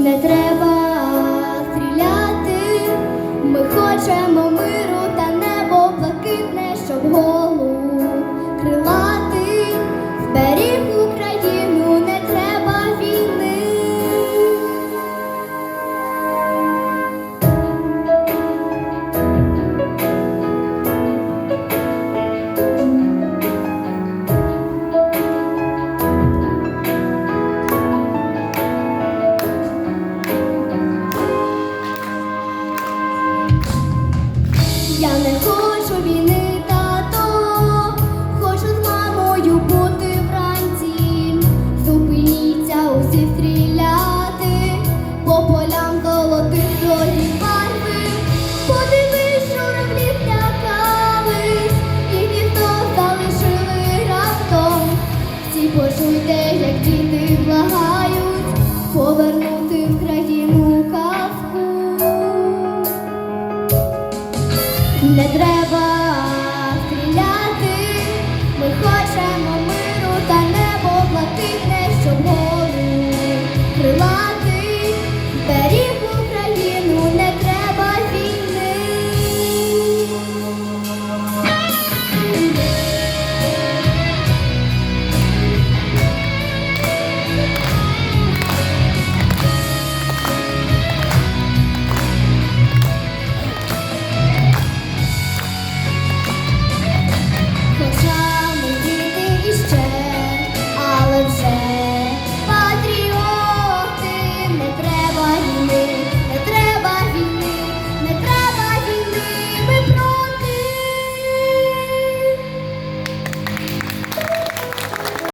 не треба стріляти, ми хочемо ми. Не треба